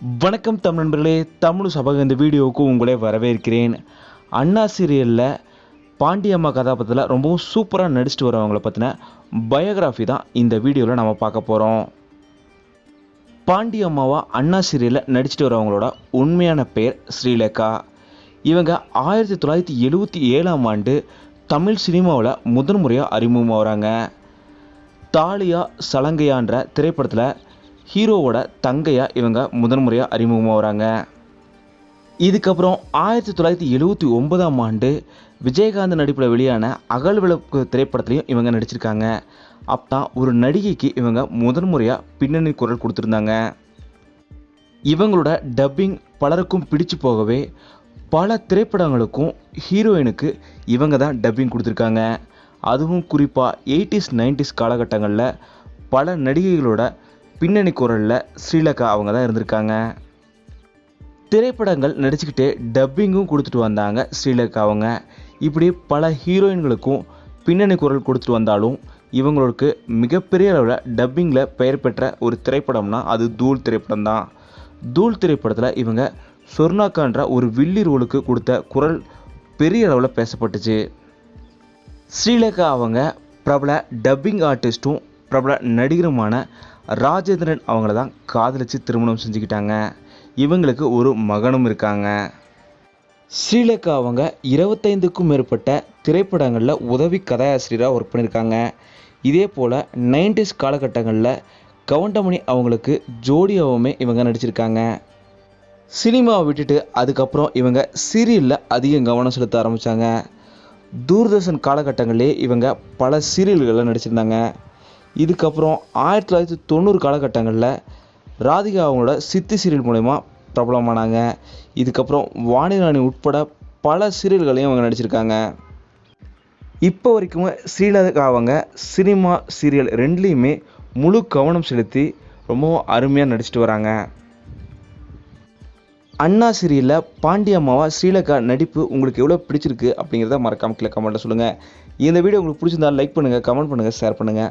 வணக்கம் தமிழ் நண்பர்களே தமிழ் சபக இந்த வீடியோவுக்கு உங்களே வரவேற்கிறேன். அண்ணா சீரியலில் பாண்டியம்மா கதாபாத்திரத்தில் ரொம்பவும் சூப்பராக நடிச்சிட்டு வரவங்களை பற்றின பயோகிராஃபி தான் இந்த வீடியோவில் நம்ம பார்க்க போகிறோம் பாண்டியம்மாவா அண்ணா சீரியலில் நடிச்சிட்டு வரவங்களோட உண்மையான பெயர் ஸ்ரீலேகா. இவங்க ஆயிரத்தி தொள்ளாயிரத்தி எழுபத்தி ஏழாம் ஆண்டு தமிழ் சினிமாவில் முதன்முறையாக அறிமுகமாகறாங்க. தாலியா சலங்கையான்ற திரைப்படத்தில் ஹீரோவோட தங்கையாக இவங்க முதன் முறையாக அறிமுகமாகறாங்க இதுக்கப்புறம் ஆயிரத்தி தொள்ளாயிரத்தி எழுபத்தி ஒன்பதாம் ஆண்டு விஜயகாந்த் நடிப்பில் வெளியான அகல் விளக்கு திரைப்படத்துலையும் இவங்க நடிச்சிருக்காங்க. அப்பதான் ஒரு நடிகைக்கு இவங்க முதன் முறையாக பின்னணி குரல் கொடுத்துருந்தாங்க. இவங்களோட டப்பிங் பலருக்கும் பிடிச்சு போகவே பல திரைப்படங்களுக்கும் ஹீரோயினுக்கு இவங்க தான் டப்பிங் கொடுத்துருக்காங்க. அதுவும் குறிப்பாக எயிட்டிஸ் நைன்டிஸ் காலகட்டங்களில் பல நடிகைகளோட பின்னணி குரலில் ஸ்ரீலகா அவங்க தான் இருந்திருக்காங்க. திரைப்படங்கள் நடிச்சுக்கிட்டே டப்பிங்கும் கொடுத்துட்டு வந்தாங்க ஸ்ரீலகா அவங்க. இப்படி பல ஹீரோயின்களுக்கும் பின்னணி குரல் கொடுத்துட்டு வந்தாலும் இவங்களுக்கு மிகப்பெரிய அளவில் டப்பிங்கில் பெயர் பெற்ற ஒரு திரைப்படம்னா அது தூள் திரைப்படம் தான். தூள் திரைப்படத்தில் இவங்க சொர்ணாக்கான்ற ஒரு வில்லி ரோலுக்கு கொடுத்த குரல் பெரிய அளவில் பேசப்பட்டுச்சு. ஸ்ரீலகா அவங்க பிரபல டப்பிங் ஆர்டிஸ்ட்டும் பிரபல நடிகருமான ராஜேந்திரன் அவங்கள தான் காதலிச்சு திருமணம் செஞ்சுக்கிட்டாங்க. இவங்களுக்கு ஒரு மகனும் இருக்காங்க. ஸ்ரீலகா அவங்க இருபத்தைந்துக்கும் மேற்பட்ட திரைப்படங்களில் உதவி கதாசிரியராக ஒர்க் பண்ணியிருக்காங்க இதே போல் நைன்டிஸ் காலகட்டங்களில் கவுண்டமணி அவங்களுக்கு ஜோடியாவுமே இவங்க நடிச்சிருக்காங்க. சினிமாவை விட்டுட்டு அதுக்கப்புறம் இவங்க சீரியலில் அதிகம் கவனம் செலுத்த ஆரம்பித்தாங்க தூர்தர்ஷன் காலகட்டங்களிலே இவங்க பல சீரியல்களில் நடிச்சிருந்தாங்க. இதுக்கப்புறம் ஆயிரத்தி தொள்ளாயிரத்தி தொண்ணூறு காலகட்டங்களில் ராதிகா அவங்களோட சித்தி சீரியல் மூலயமா பிரபலமானாங்க. இதுக்கப்புறம் வாணிராணி உட்பட பல சீரியல்களையும் அவங்க நடிச்சிருக்காங்க. இப்போ வரைக்கும் ஸ்ரீலகா அவங்க சினிமா சீரியல் ரெண்டுலேயுமே முழு கவனம் செலுத்தி ரொம்பவும் அருமையாக நடிச்சிட்டு வராங்க. அண்ணா சீரியலில் பாண்டியம்மாவா ஸ்ரீலகா நடிப்பு உங்களுக்கு எவ்வளோ பிடிச்சிருக்கு அப்படிங்கிறத மறக்காம கீழே கமெண்ட்டில் சொல்லுங்கள் இந்த வீடியோ உங்களுக்கு பிடிச்சிருந்தால் லைக் பண்ணுங்கள் கமெண்ட் பண்ணுங்கள் ஷேர் பண்ணுங்கள்